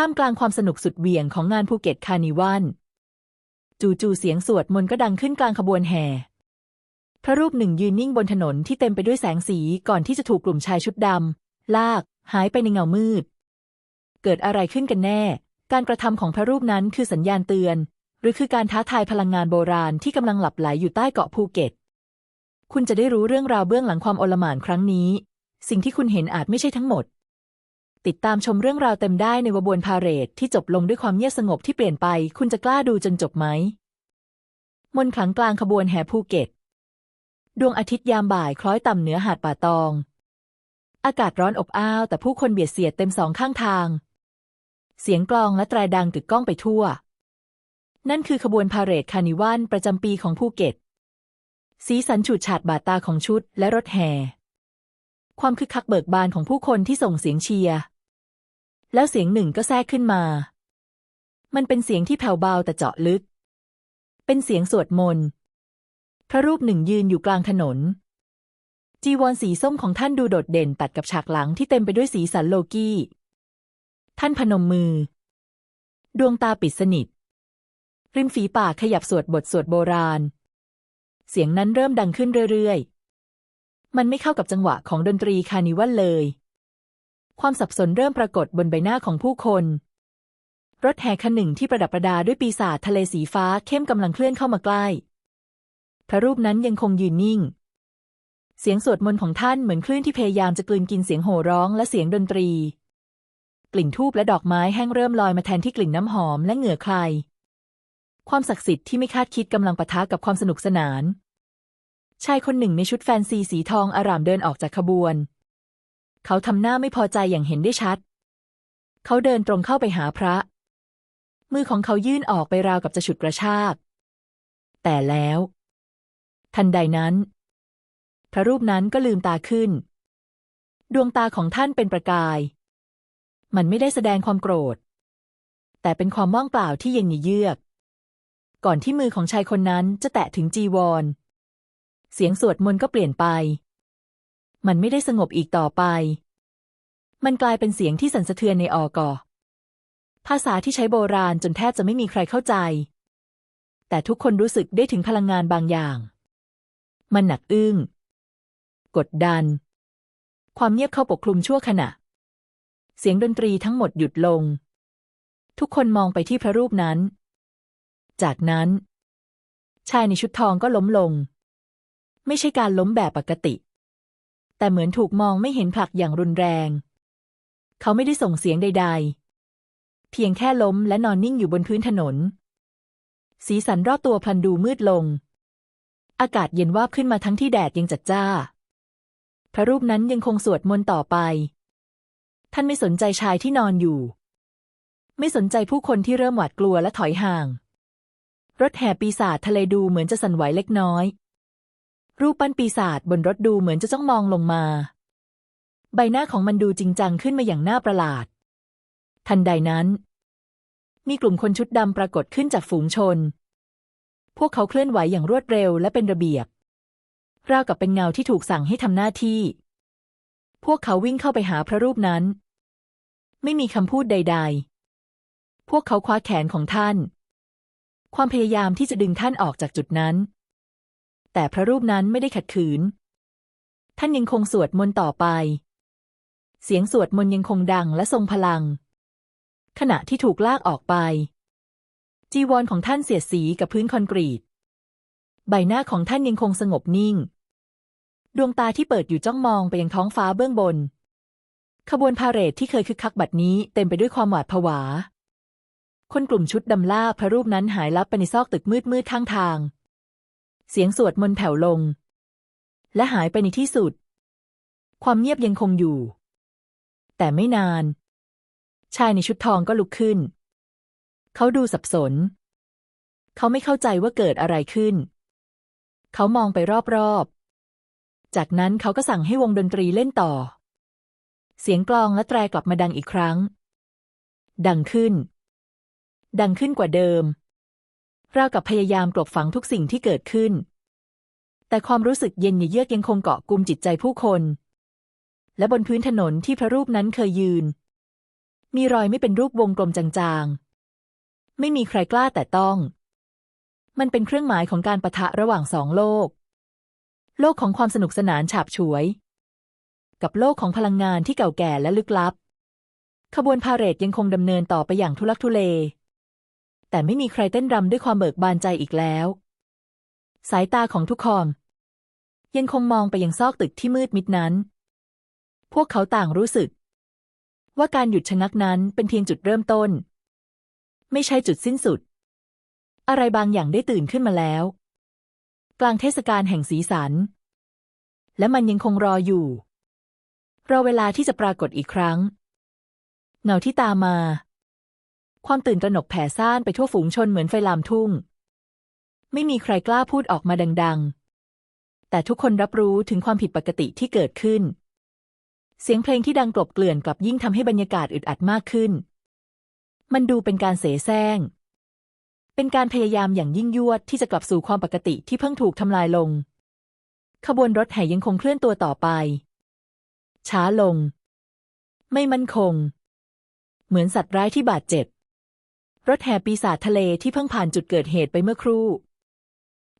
ท่ามกลางความสนุกสุดเหวี่ยงของงานภูเก็ตคาร์นิวัลจู่ๆเสียงสวดมนต์ก็ดังขึ้นกลางขบวนแห่ พระรูปหนึ่งยืนนิ่งบนถนนที่เต็มไปด้วยแสงสีก่อนที่จะถูกกลุ่มชายชุดดำลาก หายไปในเงามืด เกิดอะไรขึ้นกันแน่ การกระทำของพระรูปนั้นคือสัญญาณเตือน หรือคือการท้าทายพลังงานโบราณที่กำลังหลับไหลอยู่ใต้เกาะภูเก็ต คุณจะได้รู้เรื่องราวเบื้องหลังความโอลหม่านครั้งนี้ สิ่งที่คุณเห็นอาจไม่ใช่ทั้งหมด ติดตามชมเรื่องราวเต็มได้ในวบวนพาเรดที่จบลงด้วยความเงียบสงบที่เปลี่ยนไป คุณจะกล้าดูจนจบไหม มนขลังกลางขบวนแห่ภูเก็ต ดวงอาทิตย์ยามบ่ายคล้อยต่ำเหนือหาดป่าตอง อากาศร้อนอบอ้าว แต่ผู้คนเบียดเสียดเต็มสองข้างทาง เสียงกลองและตรายดังกึกก้องไปทั่ว นั่นคือขบวนพาเรดคานิวัลประจำปีของภูเก็ต สีสันฉูดฉาดบาดตาของชุดและรถแห่ ความคึกคักเบิกบานของผู้คนที่ส่งเสียงเชียร์ แล้วเสียงหนึ่งก็แทรกขึ้นมา มันเป็นเสียงที่แผ่วเบาแต่เจาะลึก เป็นเสียงสวดมนต์ พระรูปหนึ่งยืนอยู่กลางถนน จีวรสีส้มของท่านดูโดดเด่นตัดกับฉากหลังที่เต็มไปด้วยสีสันโลกีท่านพนมมือ ดวงตาปิดสนิท ริมฝีปากขยับสวดบทสวดโบราณ เสียงนั้นเริ่มดังขึ้นเรื่อยๆ มันไม่เข้ากับจังหวะของดนตรีคาร์นิวัลเลย ความสับสนเริ่มปรากฏบนใบหน้าของผู้คน รถแห่คันหนึ่งที่ประดับประดาด้วยปีศาจทะเลสีฟ้าเข้มกำลังเคลื่อนเข้ามาใกล้ พระรูปนั้นยังคงยืนนิ่ง เสียงสวดมนต์ของท่านเหมือนคลื่นที่พยายามจะกลืนกินเสียงโห่ร้องและเสียงดนตรี กลิ่นทูบและดอกไม้แห้งเริ่มลอยมาแทนที่กลิ่นน้ำหอมและเหงื่อใคร ความศักดิ์สิทธิ์ที่ไม่คาดคิดกำลังปะทะกับความสนุกสนาน ชายคนหนึ่งในชุดแฟนซีสีทองอารามเดินออกจากขบวน เขาทำหน้าไม่พอใจอย่างเห็นได้ชัด เขาเดินตรงเข้าไปหาพระ มือของเขายื่นออกไปราวกับจะฉุดกระชาก แต่แล้ว ทันใดนั้น พระรูปนั้นก็ลืมตาขึ้น ดวงตาของท่านเป็นประกาย มันไม่ได้แสดงความโกรธ แต่เป็นความว่างเปล่าที่เย็นเยือก ก่อนที่มือของชายคนนั้นจะแตะถึงจีวร เสียงสวดมนต์ก็เปลี่ยนไป มันไม่ได้สงบอีกต่อไป มันกลายเป็นเสียงที่สั่นสะเทือนในออกอภาษาที่ใช้โบราณจนแทบจะไม่มีใครเข้าใจ แต่ทุกคนรู้สึกได้ถึงพลังงานบางอย่าง มันหนักอึ้ง กดดัน ความเงียบเข้าปกคลุมชั่วขณะ เสียงดนตรีทั้งหมดหยุดลง ทุกคนมองไปที่พระรูปนั้น จากนั้น ชายในชุดทองก็ล้มลง ไม่ใช่การล้มแบบปกติ แต่เหมือนถูกมองไม่เห็นผลักอย่างรุนแรง เขาไม่ได้ส่งเสียงใด ๆ เพียงแค่ล้มและนอนนิ่งอยู่บนพื้นถนน สีสันรอบตัวพลันดูมืดลง อากาศเย็นวาบขึ้นมาทั้งที่แดดยังจัดจ้า พระรูปนั้นยังคงสวดมนต์ต่อไป ท่านไม่สนใจชายที่นอนอยู่ ไม่สนใจผู้คนที่เริ่มหวาดกลัวและถอยห่าง รถแห่ปีศาจทะเลดูเหมือนจะสั่นไหวเล็กน้อย รูปปั้นปีศาจบนรถดูเหมือนจะจ้องมองลงมา ใบหน้าของมันดูจริงจังขึ้นมาอย่างน่าประหลาด ทันใดนั้น มีกลุ่มคนชุดดำปรากฏขึ้นจากฝูงชน พวกเขาเคลื่อนไหวอย่างรวดเร็วและเป็นระเบียบ ราวกับเป็นเงาที่ถูกสั่งให้ทำหน้าที่ พวกเขาวิ่งเข้าไปหาพระรูปนั้น ไม่มีคำพูดใด ๆ พวกเขาคว้าแขนของท่าน ความพยายามที่จะดึงท่านออกจากจุดนั้น แต่พระรูปนั้นไม่ได้ขัดขืน ท่านยังคงสวดมนต์ต่อไป เสียงสวดมนต์ยังคงดังและทรงพลัง ขณะที่ถูกลากออกไป จีวรของท่านเสียดสีกับพื้นคอนกรีต ใบหน้าของท่านยังคงสงบนิ่ง ดวงตาที่เปิดอยู่จ้องมองไปยังท้องฟ้าเบื้องบน ขบวนพาเหรดที่เคยคึกคักบัดนี้เต็มไปด้วยความหวาดผวาคนกลุ่มชุดดำล่าพระรูปนั้นหายลับไปในซอกตึกมืดมืดข้างทาง เสียงสวดมนต์แผ่วลง และหายไปในที่สุด ความเงียบยังคงอยู่ แต่ไม่นาน ชายในชุดทองก็ลุกขึ้น เขาดูสับสน เขาไม่เข้าใจว่าเกิดอะไรขึ้น เขามองไปรอบๆ จากนั้นเขาก็สั่งให้วงดนตรีเล่นต่อ เสียงกลองและแตรกลับมาดังอีกครั้ง ดังขึ้น ดังขึ้นกว่าเดิม ราวกับพยายามกลบฝังทุกสิ่งที่เกิดขึ้น แต่ความรู้สึกเย็นเยือกยังคงเกาะกุมจิตใจผู้คน และบนพื้นถนนที่พระรูปนั้นเคยยืน มีรอยไม่เป็นรูปวงกลมจางๆ ไม่มีใครกล้าแต่ต้อง มันเป็นเครื่องหมายของการปะทะระหว่างสองโลก โลกของความสนุกสนานฉาบฉวย กับโลกของพลังงานที่เก่าแก่และลึกลับ ขบวนพาเหรดยังคงดำเนินต่อไปอย่างทุลักทุเล แต่ไม่มีใครเต้นรำด้วยความเบิกบานใจอีกแล้ว สายตาของทุกคนยังคงมองไปยังซอกตึกที่มืดมิดนั้น พวกเขาต่างรู้สึก ว่าการหยุดชะงักนั้นเป็นเพียงจุดเริ่มต้น ไม่ใช่จุดสิ้นสุด อะไรบางอย่างได้ตื่นขึ้นมาแล้ว กลางเทศกาลแห่งสีสัน และมันยังคงรออยู่ รอเวลาที่จะปรากฏอีกครั้ง เงาที่ตามมา ความตื่นตระหนกแผ่ซ่านไปทั่วฝูงชนเหมือนไฟลามทุ่ง ไม่มีใครกล้าพูดออกมาดัง ๆ แต่ทุกคนรับรู้ถึงความผิดปกติที่เกิดขึ้น เสียงเพลงที่ดังกลบเกลื่อนกลับยิ่งทำให้บรรยากาศอึดอัดมากขึ้น มันดูเป็นการเสแสร้ง เป็นการพยายามอย่างยิ่งยวดที่จะกลับสู่ความปกติที่เพิ่งถูกทำลายลง ขบวนรถแห่ยังคงเคลื่อนตัวต่อไป ช้าลง ไม่มั่นคง เหมือนสัตว์ร้ายที่บาดเจ็บ รถแห่ปีศาจทะเลที่เพิ่งผ่านจุดเกิดเหตุไปเมื่อครู่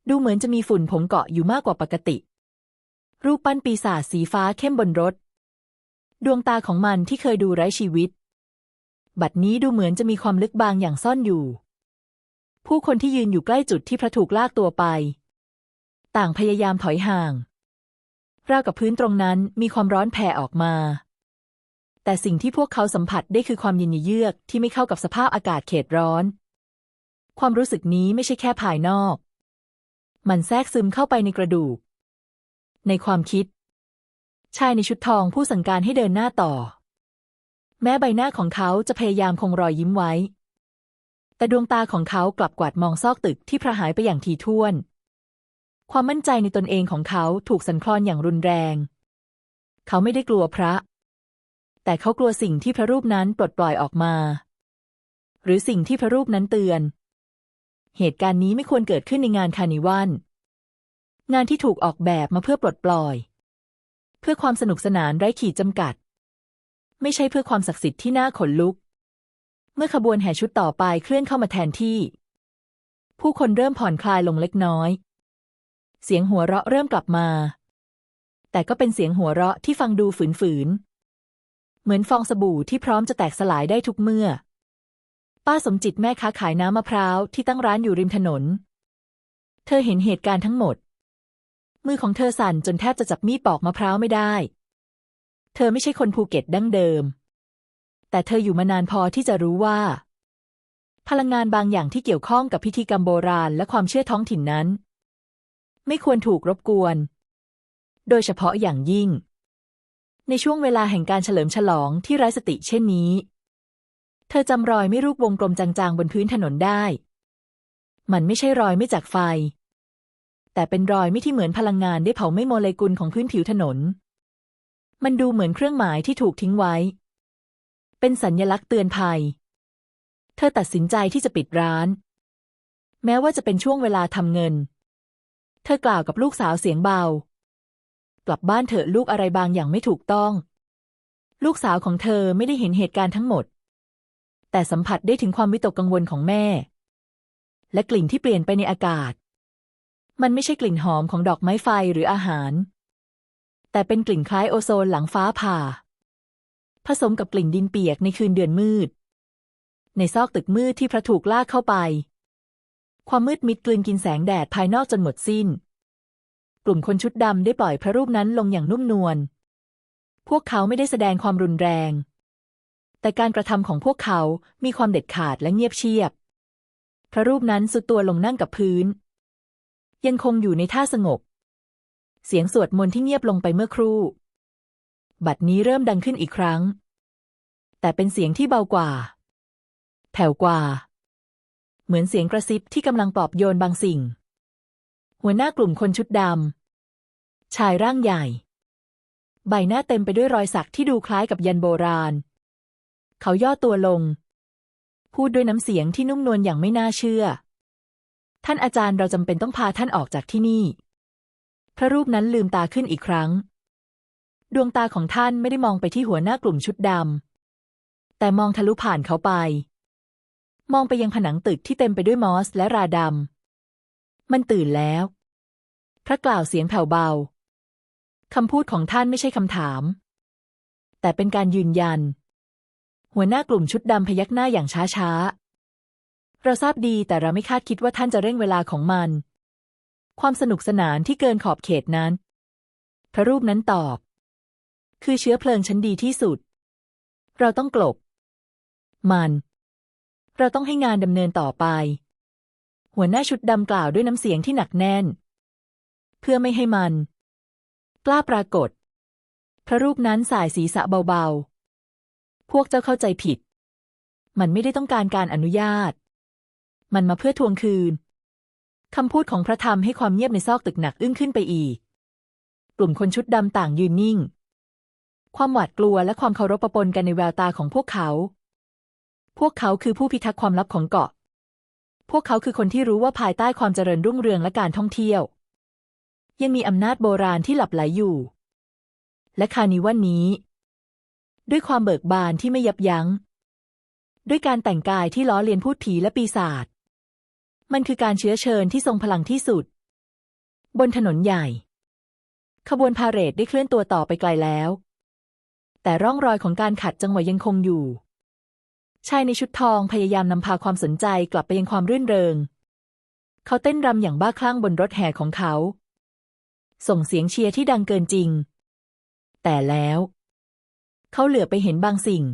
ดูเหมือนจะมีฝุ่นผงเกาะอยู่มากกว่าปกติ รูปปั้นปีศาจสีฟ้าเข้มบนรถ ดวงตาของมันที่เคยดูไร้ชีวิต บัดนี้ดูเหมือนจะมีความลึกบางอย่างซ่อนอยู่ ผู้คนที่ยืนอยู่ใกล้จุดที่พระถูกลากตัวไป ต่างพยายามถอยห่างราวกับพื้นตรงนั้นมีความร้อนแผ่ออกมา แต่สิ่งที่พวกเขาสัมผัสได้คือความเย็นเยือกที่ไม่เข้ากับสภาพอากาศเขตร้อน ความรู้สึกนี้ไม่ใช่แค่ภายนอก มันแทรกซึมเข้าไปในกระดูก ในความคิด ชายในชุดทองผู้สั่งการให้เดินหน้าต่อ แม้ใบหน้าของเขาจะพยายามคงรอยยิ้มไว้ แต่ดวงตาของเขากลับกวาดมองซอกตึกที่พระหายไปอย่างทีท่วน ความมั่นใจในตนเองของเขาถูกสั่นคลอนอย่างรุนแรง เขาไม่ได้กลัวพระ แต่เขากลัวสิ่งที่พระรูปนั้นปลดปล่อยออกมา หรือสิ่งที่พระรูปนั้นเตือน เหตุการณ์นี้ไม่ควรเกิดขึ้นในงานคานิวัลงานที่ถูกออกแบบมาเพื่อปลดปล่อย เพื่อความสนุกสนานไร้ขีดจำกัด ไม่ใช่เพื่อความศักดิ์สิทธิ์ที่น่าขนลุก เมื่อขบวนแห่ชุดต่อไปเคลื่อนเข้ามาแทนที่ ผู้คนเริ่มผ่อนคลายลงเล็กน้อย เสียงหัวเราะเริ่มกลับมา แต่ก็เป็นเสียงหัวเราะที่ฟังดูฝืนๆ เหมือนฟองสบู่ที่พร้อมจะแตกสลายได้ทุกเมื่อ ป้าสมจิตแม่ค้าขายน้ำมะพร้าวที่ตั้งร้านอยู่ริมถนน เธอเห็นเหตุการณ์ทั้งหมด มือของเธอสั่นจนแทบจะจับมีดปอกมะพร้าวไม่ได้ เธอไม่ใช่คนภูเก็ตดั้งเดิม แต่เธออยู่มานานพอที่จะรู้ว่า พลังงานบางอย่างที่เกี่ยวข้องกับพิธีกรรมโบราณและความเชื่อท้องถิ่นนั้น ไม่ควรถูกรบกวน โดยเฉพาะอย่างยิ่ง ในช่วงเวลาแห่งการเฉลิมฉลองที่ไร้สติเช่นนี้ เธอจำรอยไม่รูปวงกลมจางๆบนพื้นถนนได้ มันไม่ใช่รอยไม่จากไฟ แต่เป็นรอยไม่ที่เหมือนพลังงานได้เผาไม่โมเลกุลของพื้นผิวถนน มันดูเหมือนเครื่องหมายที่ถูกทิ้งไว้ เป็นสัญญลักษณ์เตือนภัย เธอตัดสินใจที่จะปิดร้าน แม้ว่าจะเป็นช่วงเวลาทำเงิน เธอกล่าวกับลูกสาวเสียงเบา กลับบ้านเถอะลูกอะไรบางอย่างไม่ถูกต้อง ลูกสาวของเธอไม่ได้เห็นเหตุการณ์ทั้งหมด แต่สัมผัสได้ถึงความวิตกกังวลของแม่ และกลิ่นที่เปลี่ยนไปในอากาศ มันไม่ใช่กลิ่นหอมของดอกไม้ไฟหรืออาหาร แต่เป็นกลิ่นคล้ายโอโซนหลังฟ้าผ่า ผสมกับกลิ่นดินเปียกในคืนเดือนมืด ในซอกตึกมืดที่พระถูกลากเข้าไป ความมืดมิดกลืนกินแสงแดดภายนอกจนหมดสิ้น กลุ่มคนชุดดำได้ปล่อยพระรูปนั้นลงอย่างนุ่มนวล พวกเขาไม่ได้แสดงความรุนแรง แต่การกระทำของพวกเขามีความเด็ดขาดและเงียบเชียบ พระรูปนั้นสุดตัวลงนั่งกับพื้น ยังคงอยู่ในท่าสงบ เสียงสวดมนต์ที่เงียบลงไปเมื่อครู่ บัดนี้เริ่มดังขึ้นอีกครั้ง แต่เป็นเสียงที่เบากว่า แผ่วกว่า เหมือนเสียงกระซิบที่กำลังปลอบโยนบางสิ่ง หัวหน้ากลุ่มคนชุดดำชายร่างใหญ่ ใบหน้าเต็มไปด้วยรอยสักที่ดูคล้ายกับยันโบราณ เขาย่อตัวลง พูดด้วยน้ำเสียงที่นุ่มนวลอย่างไม่น่าเชื่อ ท่านอาจารย์เราจำเป็นต้องพาท่านออกจากที่นี่ พระรูปนั้นลืมตาขึ้นอีกครั้ง ดวงตาของท่านไม่ได้มองไปที่หัวหน้ากลุ่มชุดดำแต่มองทะลุผ่านเขาไป มองไปยังผนังตึกที่เต็มไปด้วยมอสและราดำมันตื่นแล้ว พระกล่าวเสียงแผ่วเบา คำพูดของท่านไม่ใช่คำถาม แต่เป็นการยืนยัน หัวหน้ากลุ่มชุดดำพยักหน้าอย่างช้าๆเราทราบดีแต่เราไม่คาดคิดว่าท่านจะเร่งเวลาของมัน ความสนุกสนานที่เกินขอบเขตนั้น พระรูปนั้นตอบ คือเชื้อเพลิงชั้นดีที่สุด เราต้องกลบ มัน เราต้องให้งานดำเนินต่อไป หัวหน้าชุดดำกล่าวด้วยน้ำเสียงที่หนักแน่น พื่อไม่ให้มัน กล้าปรากฏ พระรูปนั้นสายศีรษะเบาๆ พวกเจ้าเข้าใจผิด มันไม่ได้ต้องการการอนุญาต มันมาเพื่อทวงคืนคำพูดของพระธรรมให้ความเงียบในซอกตึกหนักอึ้งขึ้นไปอีก กลุ่มคนชุดดำต่างยืนนิ่ง ความหวาดกลัวและความเคารพปะปนกันในแววตาของพวกเขา พวกเขาคือผู้พิทักษ์ความลับของเกาะ พวกเขาคือคนที่รู้ว่าภายใต้ความเจริญรุ่งเรืองและการท่องเที่ยว ยังมีอำนาจโบราณที่หลับไหลอยู่ และคานิวันนี้ ด้วยความเบิกบานที่ไม่ยับยัง้ง ด้วยการแต่งกายที่ล้อเลียนพูดผีและปีศาจมันคือการเชื้อเชิญที่ทรงพลังที่สุด บนถนนใหญ่ ขบวนพาเหรดได้เคลื่อนตัวต่อไปไกลแล้ว แต่ร่องรอยของการขัดจังหวะยังคงอยู่ชายในชุดทองพยายามนำพาความสนใจกลับไปยังความรื่นเริง เขาเต้นรำอย่างบ้าคลั่งบนรถแห่ของเขา ส่งเสียงเชียร์ที่ดังเกินจริง แต่แล้ว เขาเหลือไปเห็นบางสิ่ง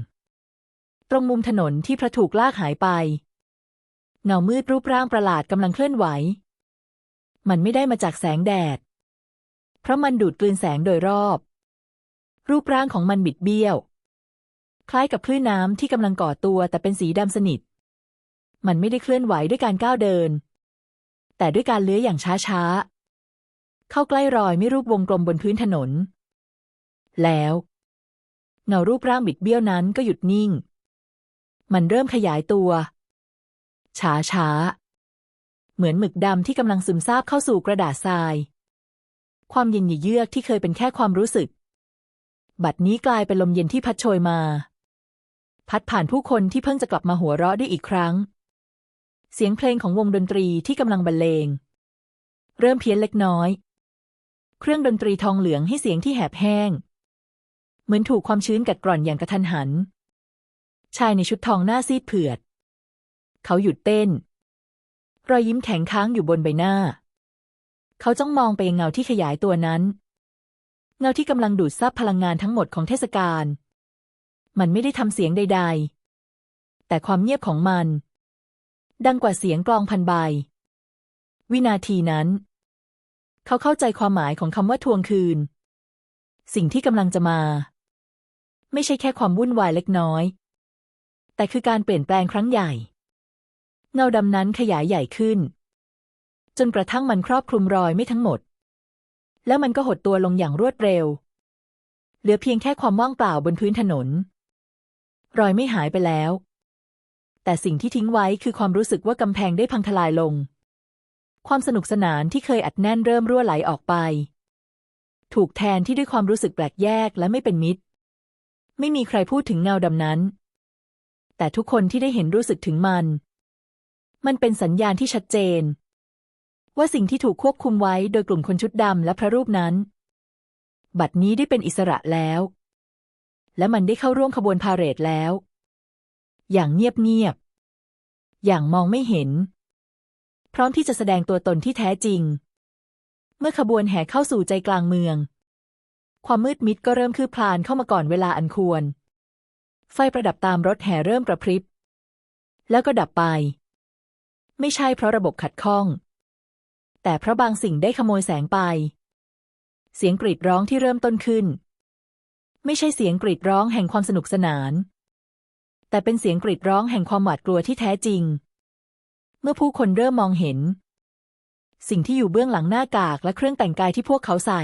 ตรงมุมถนนที่พระถูกลากหายไป เงามืดรูปร่างประหลาดกำลังเคลื่อนไหว มันไม่ได้มาจากแสงแดด เพราะมันดูดกลืนแสงโดยรอบ รูปร่างของมันบิดเบี้ยว คล้ายกับคลื่นน้ำที่กำลังก่อตัวแต่เป็นสีดำสนิท มันไม่ได้เคลื่อนไหวด้วยการก้าวเดิน แต่ด้วยการเลื้อยอย่างช้าๆ เข้าใกล้รอยไม่รูปวงกลมบนพื้นถนน แล้ว เงารูปร่างบิดเบี้ยวนั้นก็หยุดนิ่ง มันเริ่มขยายตัว ช้าๆเหมือนหมึกดำที่กำลังซึมซาบเข้าสู่กระดาษทราย ความเย็นหยีเยือกที่เคยเป็นแค่ความรู้สึก บัดนี้กลายเป็นลมเย็นที่พัดโชยมา พัดผ่านผู้คนที่เพิ่งจะกลับมาหัวเราะได้อีกครั้ง เสียงเพลงของวงดนตรีที่กำลังบรรเลง เริ่มเพี้ยนเล็กน้อย เครื่องดนตรีทองเหลืองให้เสียงที่แหบแห้ง เหมือนถูกความชื้นกัดกร่อนอย่างกระทันหัน ชายในชุดทองหน้าซีดเผือด เขาหยุดเต้น รอยยิ้มแข็งค้างอยู่บนใบหน้า เขาจ้องมองไปยังเงาที่ขยายตัวนั้น เงาที่กำลังดูดซับพลังงานทั้งหมดของเทศกาลมันไม่ได้ทำเสียงใด ๆ แต่ความเงียบของมัน ดังกว่าเสียงกลองพันใบ วินาทีนั้น เขาเข้าใจความหมายของคำว่าทวงคืน สิ่งที่กำลังจะมา ไม่ใช่แค่ความวุ่นวายเล็กน้อย แต่คือการเปลี่ยนแปลงครั้งใหญ่ เงาดำนั้นขยายใหญ่ขึ้น จนกระทั่งมันครอบคลุมรอยไม่ทั้งหมด แล้วมันก็หดตัวลงอย่างรวดเร็ว เหลือเพียงแค่ความว่างเปล่าบนพื้นถนน รอยไม่หายไปแล้ว แต่สิ่งที่ทิ้งไว้คือความรู้สึกว่ากำแพงได้พังทลายลง ความสนุกสนานที่เคยอัดแน่นเริ่มรั่วไหลออกไป ถูกแทนที่ด้วยความรู้สึกแปลกแยกและไม่เป็นมิตร ไม่มีใครพูดถึงเงาดำนั้น แต่ทุกคนที่ได้เห็นรู้สึกถึงมัน มันเป็นสัญญาณที่ชัดเจน ว่าสิ่งที่ถูกควบคุมไว้โดยกลุ่มคนชุดดำและพระรูปนั้น บัดนี้ได้เป็นอิสระแล้ว และมันได้เข้าร่วมขบวนพาเหรดแล้ว อย่างเงียบๆอย่างมองไม่เห็น พร้อมที่จะแสดงตัวตนที่แท้จริง เมื่อขบวนแห่เข้าสู่ใจกลางเมือง ความมืดมิดก็เริ่มคืบคลานเข้ามาก่อนเวลาอันควร ไฟประดับตามรถแห่เริ่มกระพริบ แล้วก็ดับไป ไม่ใช่เพราะระบบขัดข้อง แต่เพราะบางสิ่งได้ขโมยแสงไป เสียงกรีดร้องที่เริ่มต้นขึ้น ไม่ใช่เสียงกรีดร้องแห่งความสนุกสนาน แต่เป็นเสียงกรีดร้องแห่งความหวาดกลัวที่แท้จริง เมื่อผู้คนเริ่มมองเห็น สิ่งที่อยู่เบื้องหลังหน้ากากและเครื่องแต่งกายที่พวกเขาใส่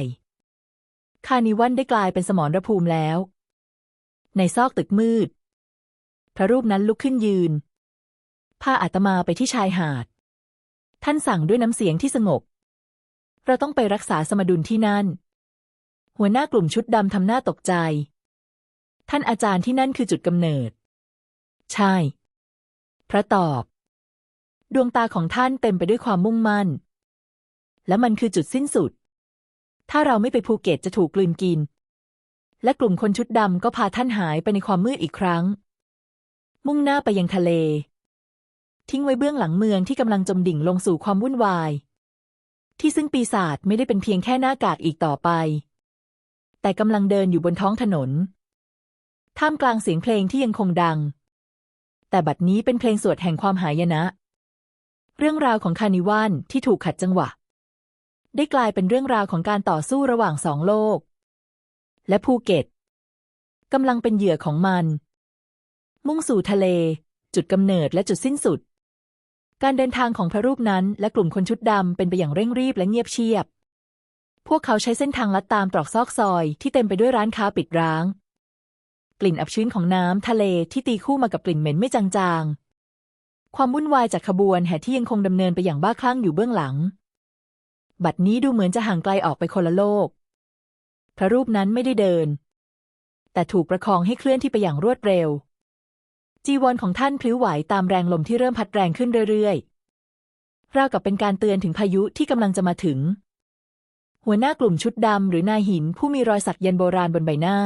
คานิวันได้กลายเป็นสมรภูมิแล้ว ในซอกตึกมืด พระรูปนั้นลุกขึ้นยืน พาอาตมาไปที่ชายหาด ท่านสั่งด้วยน้ำเสียงที่สงบ เราต้องไปรักษาสมดุลที่นั่น หัวหน้ากลุ่มชุดดำทำหน้าตกใจ ท่านอาจารย์ที่นั่นคือจุดกำเนิด ใช่ พระตอบ ดวงตาของท่านเต็มไปด้วยความมุ่งมั่น และมันคือจุดสิ้นสุด ถ้าเราไม่ไปภูเก็ตจะถูกกลืนกิน และกลุ่มคนชุดดำก็พาท่านหายไปในความมืดอีกครั้ง มุ่งหน้าไปยังทะเล ทิ้งไว้เบื้องหลังเมืองที่กำลังจมดิ่งลงสู่ความวุ่นวาย ที่ซึ่งปีศาจไม่ได้เป็นเพียงแค่หน้ากากอีกต่อไป แต่กำลังเดินอยู่บนท้องถนน ท่ามกลางเสียงเพลงที่ยังคงดัง แต่บัดนี้เป็นเพลงสวดแห่งความหายนะ เรื่องราวของคานิวันที่ถูกขัดจังหวะ ได้กลายเป็นเรื่องราวของการต่อสู้ระหว่างสองโลก และภูเก็ตกำลังเป็นเหยื่อของมัน มุ่งสู่ทะเล จุดกำเนิดและจุดสิ้นสุด การเดินทางของพระรูปนั้น และกลุ่มคนชุดดำเป็นไปอย่างเร่งรีบและเงียบเชียบ พวกเขาใช้เส้นทางลัดตามตรอกซอกซอยที่เต็มไปด้วยร้านค้าปิดร้าง กลิ่นอับชื้นของน้ำทะเลที่ตีคู่มากับกลิ่นเหม็นไม่จางๆ ความวุ่นวายจากขบวนแห่ที่ยังคงดำเนินไปอย่างบ้าคลั่งอยู่เบื้องหลัง บัดนี้ดูเหมือนจะห่างไกลออกไปคนละโลก พระรูปนั้นไม่ได้เดิน แต่ถูกประคองให้เคลื่อนที่ไปอย่างรวดเร็ว จีวรของท่านพลิ้วไหวตามแรงลมที่เริ่มพัดแรงขึ้นเรื่อยๆ ราวกับเป็นการเตือนถึงพายุที่กำลังจะมาถึง หัวหน้ากลุ่มชุดดำหรือนายหินผู้มีรอยสักยันโบราณบนใบหน้า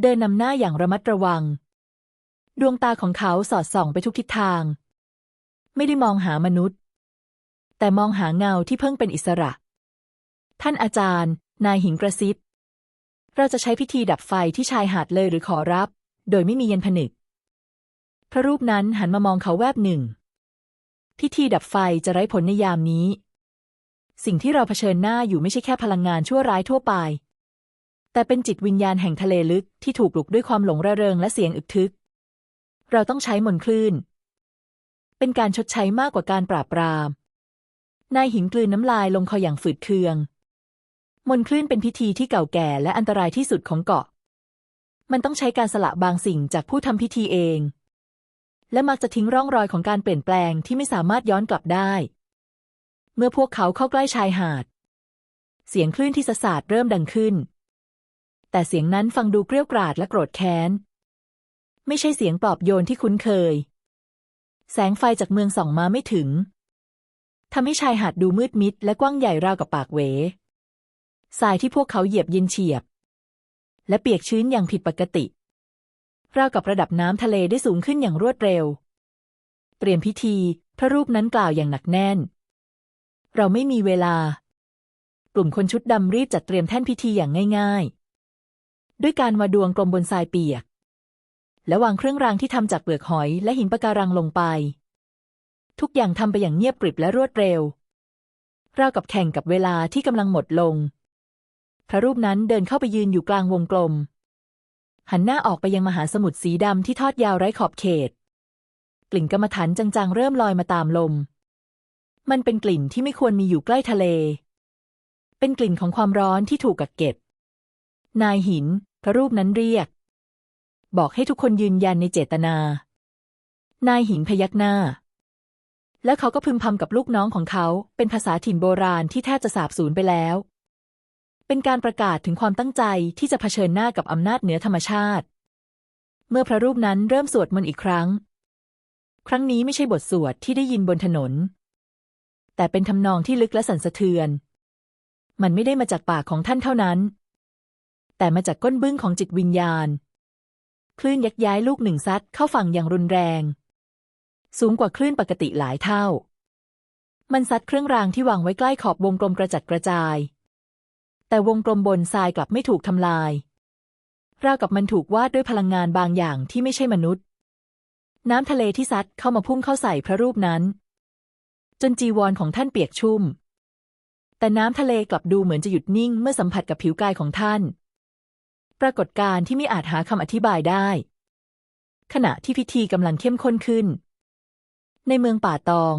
เดินนำหน้าอย่างระมัดระวัง ดวงตาของเขาสอดส่องไปทุกทิศทาง ไม่ได้มองหามนุษย์ แต่มองหาเงาที่เพิ่งเป็นอิสระ ท่านอาจารย์ นายหิงกระซิบ เราจะใช้พิธีดับไฟที่ชายหาดเลยหรือขอรับ โดยไม่มีเยันผนึก พระรูปนั้นหันมามองเขาแวบหนึ่ง พิธีดับไฟจะไร้ผลในยามนี้ สิ่งที่เราเผชิญหน้าอยู่ไม่ใช่แค่พลังงานชั่วร้ายทั่วไป แต่เป็นจิตวิญญาณแห่งทะเลลึกที่ถูกปลุกด้วยความหลงระเริงและเสียงอึกทึก เราต้องใช้มนคลื่น เป็นการชดใช้มากกว่าการปราบปราม นายหิงกลืนน้ำลายลงคออย่างฝืดเคือง มนคลื่นเป็นพิธีที่เก่าแก่และอันตรายที่สุดของเกาะ มันต้องใช้การสละบางสิ่งจากผู้ทำพิธีเอง และมักจะทิ้งร่องรอยของการเปลี่ยนแปลงที่ไม่สามารถย้อนกลับได้ เมื่อพวกเขาเข้าใกล้ชายหาด เสียงคลื่นที่สะสาดเริ่มดังขึ้น แต่เสียงนั้นฟังดูเกรี้ยวกราดและโกรธแค้น ไม่ใช่เสียงปลอบโยนที่คุ้นเคย แสงไฟจากเมืองส่องมาไม่ถึงทำให้ชายหาดดูมืดมิด และกว้างใหญ่ราวกับปากเวทรายที่พวกเขาเหยียบเย็นเฉียบ และเปียกชื้นอย่างผิดปกติราวกับระดับน้ำทะเลได้สูงขึ้นอย่างรวดเร็ว เตรียมพิธี พระรูปนั้นกล่าวอย่างหนักแน่น เราไม่มีเวลา กลุ่มคนชุดดำรีบจัดเตรียมแท่นพิธีอย่างง่าย ๆ ด้วยการวาดวงกลมบนทรายเปียก และวางเครื่องรางที่ทำจากเปลือกหอยและหินปะการังลงไป ทุกอย่างทำไปอย่างเงียบกริบและรวดเร็วราวกับแข่งกับเวลาที่กำลังหมดลง พระรูปนั้นเดินเข้าไปยืนอยู่กลางวงกลม หันหน้าออกไปยังมหาสมุทรสีดำที่ทอดยาวไร้ขอบเขต กลิ่นกรรมฐานจางๆ เริ่มลอยมาตามลม มันเป็นกลิ่นที่ไม่ควรมีอยู่ใกล้ทะเล เป็นกลิ่นของความร้อนที่ถูกกักเก็บ นายหิน พระรูปนั้นเรียก บอกให้ทุกคนยืนยันในเจตนา นายหินพยักหน้า แล้วเขาก็พึมพำกับลูกน้องของเขา เป็นภาษาถิ่นโบราณที่แทบจะสาบสูญไปแล้ว เป็นการประกาศถึงความตั้งใจที่จะเผชิญหน้ากับอำนาจเหนือธรรมชาติ เมื่อพระรูปนั้นเริ่มสวดมนต์อีกครั้ง ครั้งนี้ไม่ใช่บทสวดที่ได้ยินบนถนน แต่เป็นทำนองที่ลึกและสั่นสะเทือน มันไม่ได้มาจากปากของท่านเท่านั้น แต่มาจากก้นบึ้งของจิตวิญญาณ คลื่นยักย้ายลูกหนึ่งซัดเข้าฝั่งอย่างรุนแรง สูงกว่าคลื่นปกติหลายเท่า มันซัดเครื่องรางที่วางไว้ใกล้ขอบวงกลมกระจัดกระจาย แต่วงกลมบนทรายกลับไม่ถูกทำลายราวกับมันถูกวาดด้วยพลังงานบางอย่างที่ไม่ใช่มนุษย์ น้ำทะเลที่ซัดเข้ามาพุ่งเข้าใส่พระรูปนั้น จนจีวรของท่านเปียกชุ่ม แต่น้ำทะเลกลับดูเหมือนจะหยุดนิ่งเมื่อสัมผัสกับผิวกายของท่าน ปรากฏการณ์ที่ไม่อาจหาคำอธิบายได้ ขณะที่พิธีกำลังเข้มข้นขึ้น ในเมืองป่าตอง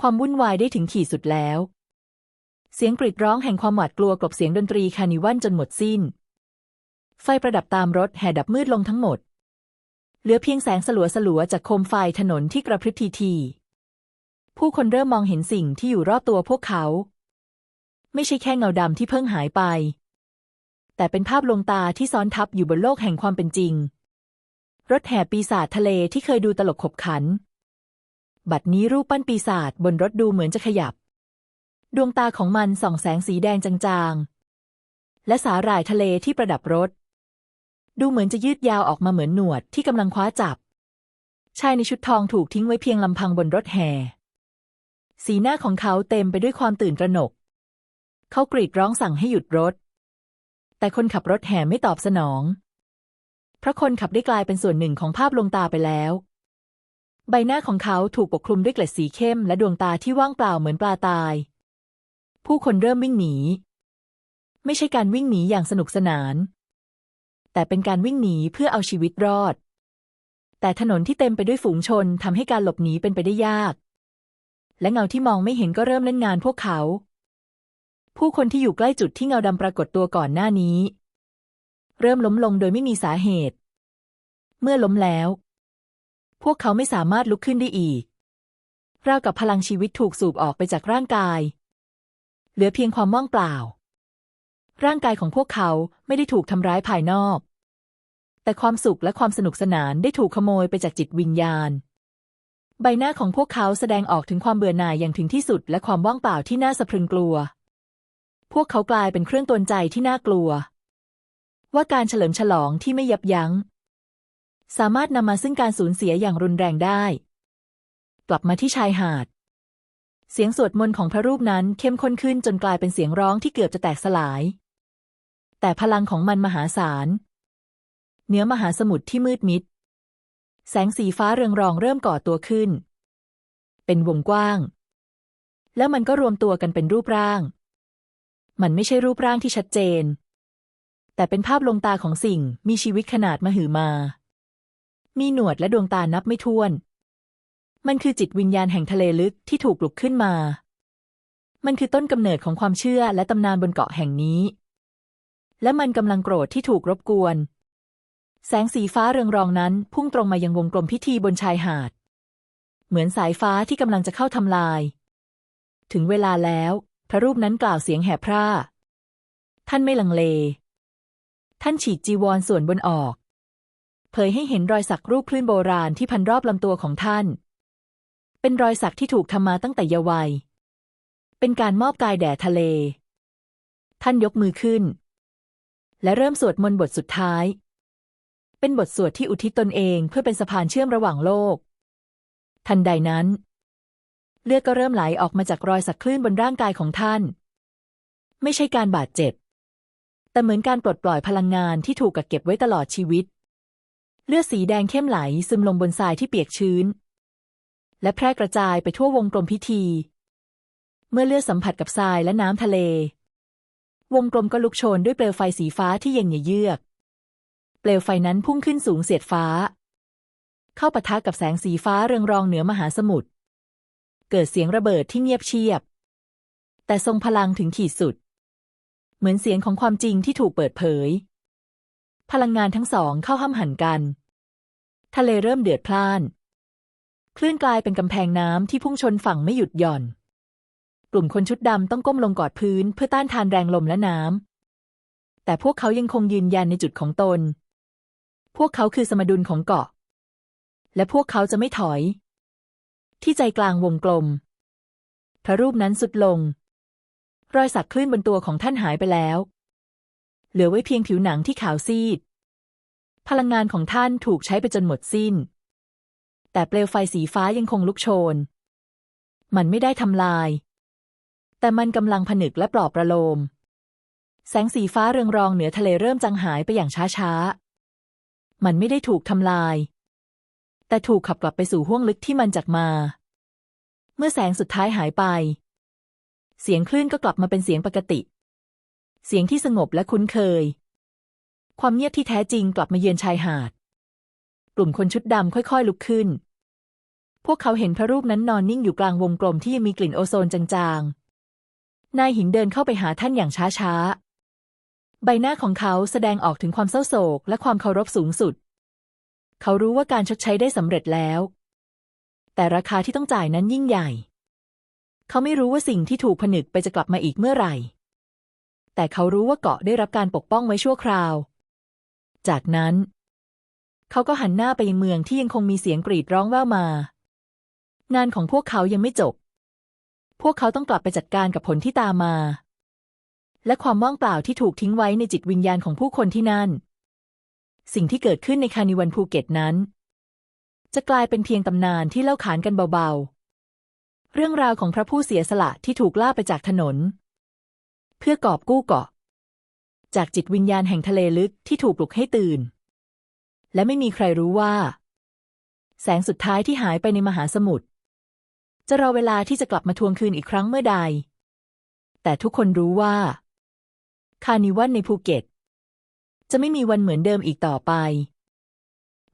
ความวุ่นวายได้ถึงขีดสุดแล้ว เสียงกรีดร้องแห่งความหวาดกลัวกลบเสียงดนตรีคานิวัลจนหมดสิ้น ไฟประดับตามรถแห่ดับมืดลงทั้งหมด เหลือเพียงแสงสลัวสลัวๆจากโคมไฟถนนที่กระพริบทีทีๆผู้คนเริ่มมองเห็นสิ่งที่อยู่รอบตัวพวกเขา ไม่ใช่แค่เงาดำที่เพิ่งหายไป แต่เป็นภาพลวงตาที่ซ้อนทับอยู่บนโลกแห่งความเป็นจริง รถแห่ปีศาจทะเลที่เคยดูตลกขบขัน บัดนี้รูปปั้นปีศาจบนรถดูเหมือนจะขยับ ดวงตาของมันส่องแสงสีแดงจางๆ และสาหร่ายทะเลที่ประดับรถ ดูเหมือนจะยืดยาวออกมาเหมือนหนวดที่กำลังคว้าจับ ชายในชุดทองถูกทิ้งไว้เพียงลำพังบนรถแห่ สีหน้าของเขาเต็มไปด้วยความตื่นตระหนก เขากรีดร้องสั่งให้หยุดรถ แต่คนขับรถแห่ไม่ตอบสนอง เพราะคนขับได้กลายเป็นส่วนหนึ่งของภาพลวงตาไปแล้ว ใบหน้าของเขาถูกปกคลุมด้วยเกล็ดสีเข้มและดวงตาที่ว่างเปล่าเหมือนปลาตาย ผู้คนเริ่มวิ่งหนี ไม่ใช่การวิ่งหนีอย่างสนุกสนาน แต่เป็นการวิ่งหนีเพื่อเอาชีวิตรอด แต่ถนนที่เต็มไปด้วยฝูงชนทำให้การหลบหนีเป็นไปได้ยาก และเงาที่มองไม่เห็นก็เริ่มเล่นงานพวกเขา ผู้คนที่อยู่ใกล้จุดที่เงาดำปรากฏตัวก่อนหน้านี้ เริ่มล้มลงโดยไม่มีสาเหตุ เมื่อล้มแล้ว พวกเขาไม่สามารถลุกขึ้นได้อีกราวกับพลังชีวิตถูกสูบออกไปจากร่างกาย เหลือเพียงความว่างเปล่า ร่างกายของพวกเขาไม่ได้ถูกทำร้ายภายนอก แต่ความสุขและความสนุกสนานได้ถูกขโมยไปจากจิตวิญญาณ ใบหน้าของพวกเขาแสดงออกถึงความเบื่อหน่ายอย่างถึงที่สุดและความว่างเปล่าที่น่าสะพรึงกลัว พวกเขากลายเป็นเครื่องตนใจที่น่ากลัว ว่าการเฉลิมฉลองที่ไม่ยับยัง้ง สามารถนำมาซึ่งการสูญเสียอย่างรุนแรงได้ กลับมาที่ชายหาด เสียงสวดมนต์ของพระรูปนั้นเข้มข้นขึ้นจนกลายเป็นเสียงร้องที่เกือบจะแตกสลาย แต่พลังของมันมหาศาลเหนือมหาสมุทรที่มืดมิด แสงสีฟ้าเรืองรองเริ่มก่อตัวขึ้น เป็นวงกว้าง แล้วมันก็รวมตัวกันเป็นรูปร่าง มันไม่ใช่รูปร่างที่ชัดเจน แต่เป็นภาพลงตาของสิ่งมีชีวิตขนาดมหึมา มีหนวดและดวงตานับไม่ถ้วน มันคือจิตวิญญาณแห่งทะเลลึกที่ถูกปลุกขึ้นมา มันคือต้นกำเนิดของความเชื่อและตำนานบนเกาะแห่งนี้ และมันกำลังโกรธที่ถูกรบกวน แสงสีฟ้าเรืองรองนั้น พุ่งตรงมายังวงกลมพิธีบนชายหาด เหมือนสายฟ้าที่กำลังจะเข้าทำลาย ถึงเวลาแล้ว พระรูปนั้นกล่าวเสียงแหบพร่า ท่านไม่ลังเล ท่านฉีกจีวรส่วนบนออก เผยให้เห็นรอยสักรูปคลื่นโบราณที่พันรอบลำตัวของท่าน เป็นรอยสักที่ถูกทำมาตั้งแต่เยาว์วัย เป็นการมอบกายแด่ทะเล ท่านยกมือขึ้น และเริ่มสวดมนต์บทสุดท้าย เป็นบทสวดที่อุทิศตนเองเพื่อเป็นสะพานเชื่อมระหว่างโลก ทันใดนั้น เลือดก็เริ่มไหลออกมาจากรอยสักคลื่นบนร่างกายของท่าน ไม่ใช่การบาดเจ็บ แต่เหมือนการปลดปล่อยพลังงานที่ถูกกักเก็บไว้ตลอดชีวิต เลือดสีแดงเข้มไหลซึมลงบนทรายที่เปียกชื้น และแพร่กระจายไปทั่ววงกลมพิธี เมื่อเลือดสัมผัสกับทรายและน้ำทะเล วงกลมก็ลุกโชนด้วยเปลวไฟสีฟ้าที่เย็นเยือก เปลวไฟนั้นพุ่งขึ้นสูงเสียดฟ้า เข้าปะทะกับแสงสีฟ้าเรืองรองเหนือมหาสมุทร เกิดเสียงระเบิดที่เงียบเชียบ แต่ทรงพลังถึงขีดสุด เหมือนเสียงของความจริงที่ถูกเปิดเผย พลังงานทั้งสองเข้าห้ำหันกัน ทะเลเริ่มเดือดพล่าน คลื่นกลายเป็นกำแพงน้ำที่พุ่งชนฝั่งไม่หยุดหย่อน กลุ่มคนชุดดำต้องก้มลงกอดพื้นเพื่อต้านทานแรงลมและน้ำ แต่พวกเขายังคงยืนยันในจุดของตน พวกเขาคือสมดุลของเกาะ และพวกเขาจะไม่ถอย ที่ใจกลางวงกลม พระรูปนั้นสุดลง รอยสักคลื่นบนตัวของท่านหายไปแล้ว เหลือไว้เพียงผิวหนังที่ขาวซีด พลังงานของท่านถูกใช้ไปจนหมดสิ้น แต่เปลวไฟสีฟ้ายังคงลุกโชน มันไม่ได้ทำลาย แต่มันกำลังผนึกและปลอบประโลม แสงสีฟ้าเรืองรองเหนือทะเลเริ่มจางหายไปอย่างช้าๆ มันไม่ได้ถูกทำลาย แต่ถูกขับกลับไปสู่ห้วงลึกที่มันจากมา เมื่อแสงสุดท้ายหายไป เสียงคลื่นก็กลับมาเป็นเสียงปกติ เสียงที่สงบและคุ้นเคย ความเงียบที่แท้จริงกลับมาเยือนชายหาด กลุ่มคนชุดดำค่อยๆลุกขึ้น พวกเขาเห็นพระรูปนั้นนอนนิ่งอยู่กลางวงกลมที่ยังมีกลิ่นโอโซนจางๆ นายหินเดินเข้าไปหาท่านอย่างช้าๆ ใบหน้าของเขาแสดงออกถึงความเศร้าโศกและความเคารพสูงสุด เขารู้ว่าการชดใช้ได้สำเร็จแล้ว แต่ราคาที่ต้องจ่ายนั้นยิ่งใหญ่ เขาไม่รู้ว่าสิ่งที่ถูกผนึกไปจะกลับมาอีกเมื่อไหร่ แต่เขารู้ว่าเกาะได้รับการปกป้องไว้ชั่วคราว จากนั้น เขาก็หันหน้าไปยังเมืองที่ยังคงมีเสียงกรีดร้องแว่วมา งานของพวกเขายังไม่จบ พวกเขาต้องกลับไปจัดการกับผลที่ตามมา และความว่างเปล่าที่ถูกทิ้งไว้ในจิตวิญญาณของผู้คนที่นั่น สิ่งที่เกิดขึ้นในคานิวันภูเก็ตนั้น จะกลายเป็นเพียงตำนานที่เล่าขานกันเบาๆ เรื่องราวของพระผู้เสียสละที่ถูกล่าไปจากถนน เพื่อกอบกู้เกาะ จากจิตวิญญาณแห่งทะเลลึกที่ถูกปลุกให้ตื่น และไม่มีใครรู้ว่า แสงสุดท้ายที่หายไปในมหาสมุทรจะรอเวลาที่จะกลับมาทวงคืนอีกครั้งเมื่อใด แต่ทุกคนรู้ว่า คานิวันในภูเก็ต จะไม่มีวันเหมือนเดิมอีกต่อไป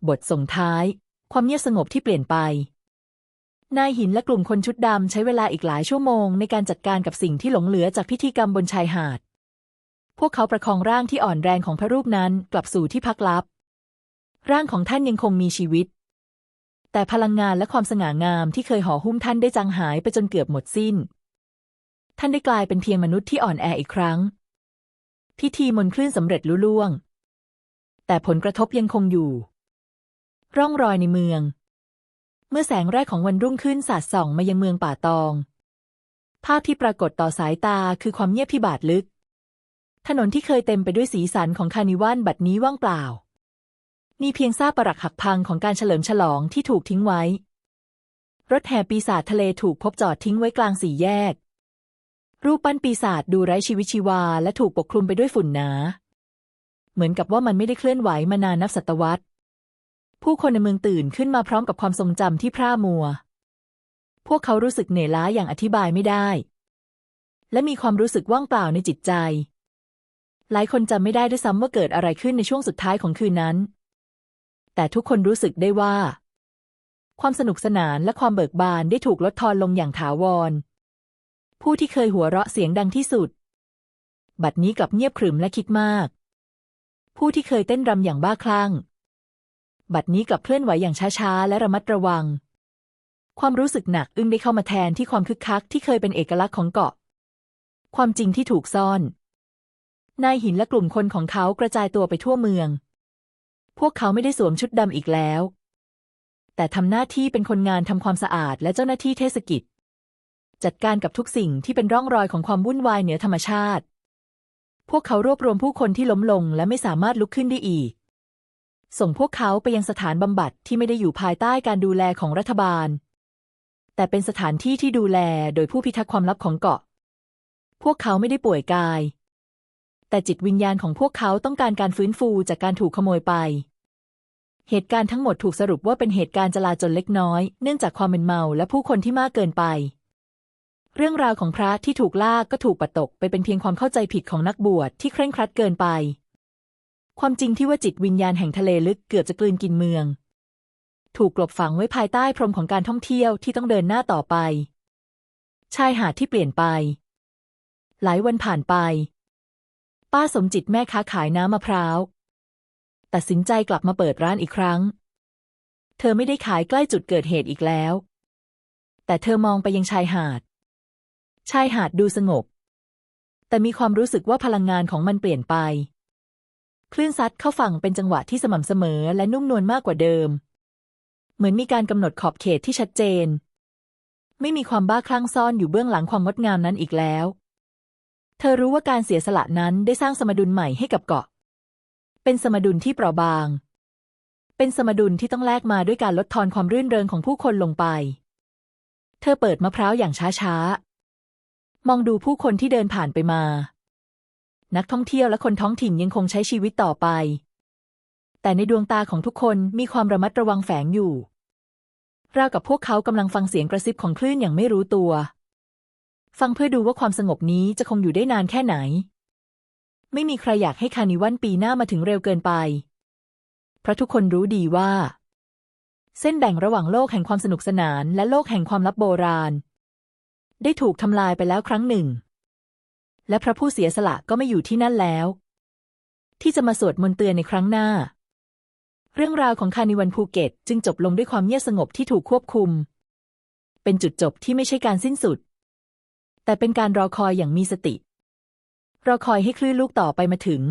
บทส่งท้าย ความเงียบสงบที่เปลี่ยนไป นายหินและกลุ่มคนชุดดำใช้เวลาอีกหลายชั่วโมงในการจัดการกับสิ่งที่หลงเหลือจากพิธีกรรมบนชายหาด พวกเขาประคองร่างที่อ่อนแรงของพระรูปนั้นกลับสู่ที่พักลับ ร่างของท่านยังคงมีชีวิต แต่พลังงานและความสง่างามที่เคยห่อหุ้มท่านได้จางหายไปจนเกือบหมดสิ้น ท่านได้กลายเป็นเพียงมนุษย์ที่อ่อนแออีกครั้ง พิธีมนคลื่นสำเร็จลุล่วง แต่ผลกระทบยังคงอยู่ ร่องรอยในเมือง เมื่อแสงแรกของวันรุ่งขึ้นสาดส่องมายังเมืองป่าตอง ภาพที่ปรากฏต่อสายตาคือความเงียบที่บาดลึก ถนนที่เคยเต็มไปด้วยสีสันของคานิวันบัดนี้ว่างเปล่า มีเพียงซากปรักหักพังของการเฉลิมฉลองที่ถูกทิ้งไว้ รถแห่ปีศาจทะเลถูกพบจอดทิ้งไว้กลางสี่แยก รูปปั้นปีศาจดูไร้ชีวิตชีวา และถูกปกคลุมไปด้วยฝุ่นหนา เหมือนกับว่ามันไม่ได้เคลื่อนไหวมานานนับศตวรรษ ผู้คนในเมืองตื่นขึ้นมาพร้อมกับความทรงจำที่พร่ามัว พวกเขารู้สึกเหนื่อยล้าอย่างอธิบายไม่ได้ และมีความรู้สึกว่างเปล่าในจิตใจ หลายคนจำไม่ได้ด้วยซ้ำว่าเกิดอะไรขึ้นในช่วงสุดท้ายของคืนนั้น แต่ทุกคนรู้สึกได้ว่า ความสนุกสนานและความเบิกบานได้ถูกลดทอนลงอย่างถาวร ผู้ที่เคยหัวเราะเสียงดังที่สุด บัดนี้กลับเงียบขรึมและคิดมาก ผู้ที่เคยเต้นรำอย่างบ้าคลั่ง บัดนี้กลับเคลื่อนไหวอย่างช้าๆ และระมัดระวัง ความรู้สึกหนักอึ้งได้เข้ามาแทนที่ความคึกคักที่เคยเป็นเอกลักษณ์ของเกาะ ความจริงที่ถูกซ่อนนายหินและกลุ่มคนของเขากระจายตัวไปทั่วเมือง พวกเขาไม่ได้สวมชุดดำอีกแล้ว แต่ทำหน้าที่เป็นคนงานทำความสะอาดและเจ้าหน้าที่เทศกิจ จัดการกับทุกสิ่งที่เป็นร่องรอยของความวุ่นวายเหนือธรรมชาติ พวกเขารวบรวมผู้คนที่ล้มลงและไม่สามารถลุกขึ้นได้อีก ส่งพวกเขาไปยังสถานบำบัดที่ไม่ได้อยู่ภายใต้การดูแลของรัฐบาล แต่เป็นสถานที่ที่ดูแลโดยผู้พิทักษ์ความลับของเกาะ พวกเขาไม่ได้ป่วยกาย แต่จิตวิญญาณของพวกเขาต้องการการฟื้นฟูจากการถูกขโมยไปเหตุการณ์ทั้งหมดถูกสรุปว่าเป็นเหตุการณ์จลาจลเล็กน้อย เนื่องจากความมึนเมาและผู้คนที่มากเกินไป เรื่องราวของพระที่ถูกลากก็ถูกปัดตกไปเป็นเพียงความเข้าใจผิดของนักบวชที่เคร่งครัดเกินไป ความจริงที่ว่าจิตวิญญาณแห่งทะเลลึกเกือบจะกลืนกินเมือง ถูกกลบฝังไว้ภายใต้พรมของการท่องเที่ยวที่ต้องเดินหน้าต่อไป ชายหาดที่เปลี่ยนไป หลายวันผ่านไป ป้าสมจิตแม่ค้าขายน้ำมะพร้าวตัดสินใจกลับมาเปิดร้านอีกครั้ง เธอไม่ได้ขายใกล้จุดเกิดเหตุอีกแล้ว แต่เธอมองไปยังชายหาด ชายหาดดูสงบ แต่มีความรู้สึกว่าพลังงานของมันเปลี่ยนไป คลื่นซัดเข้าฝั่งเป็นจังหวะที่สม่ำเสมอและนุ่มนวลมากกว่าเดิม เหมือนมีการกำหนดขอบเขตที่ชัดเจน ไม่มีความบ้าคลั่งซ่อนอยู่เบื้องหลังความงดงามนั้นอีกแล้ว เธอรู้ว่าการเสียสละนั้นได้สร้างสมดุลใหม่ให้กับเกาะ เป็นสมดุลที่เปราะบาง เป็นสมดุลที่ต้องแลกมาด้วยการลดทอนความรื่นเริงของผู้คนลงไป เธอเปิดมะพร้าวอย่างช้าๆ มองดูผู้คนที่เดินผ่านไปมา นักท่องเที่ยวและคนท้องถิ่นยังคงใช้ชีวิตต่อไป แต่ในดวงตาของทุกคนมีความระมัดระวังแฝงอยู่ราวกับพวกเขากำลังฟังเสียงกระซิบของคลื่นอย่างไม่รู้ตัว ฟังเพื่อดูว่าความสงบนี้จะคงอยู่ได้นานแค่ไหน ไม่มีใครอยากให้คานิวันปีหน้ามาถึงเร็วเกินไป เพราะทุกคนรู้ดีว่า เส้นแบ่งระหว่างโลกแห่งความสนุกสนานและโลกแห่งความลับโบราณ ได้ถูกทำลายไปแล้วครั้งหนึ่ง และพระผู้เสียสละก็ไม่อยู่ที่นั่นแล้ว ที่จะมาสวดมนต์เตือนในครั้งหน้า เรื่องราวของคานิวันภูเก็ตจึงจบลงด้วยความเงียบสงบที่ถูกควบคุม เป็นจุดจบที่ไม่ใช่การสิ้นสุด แต่เป็นการรอคอยอย่างมีสติ รอคอยให้คลื่นลูกต่อไปมาถึง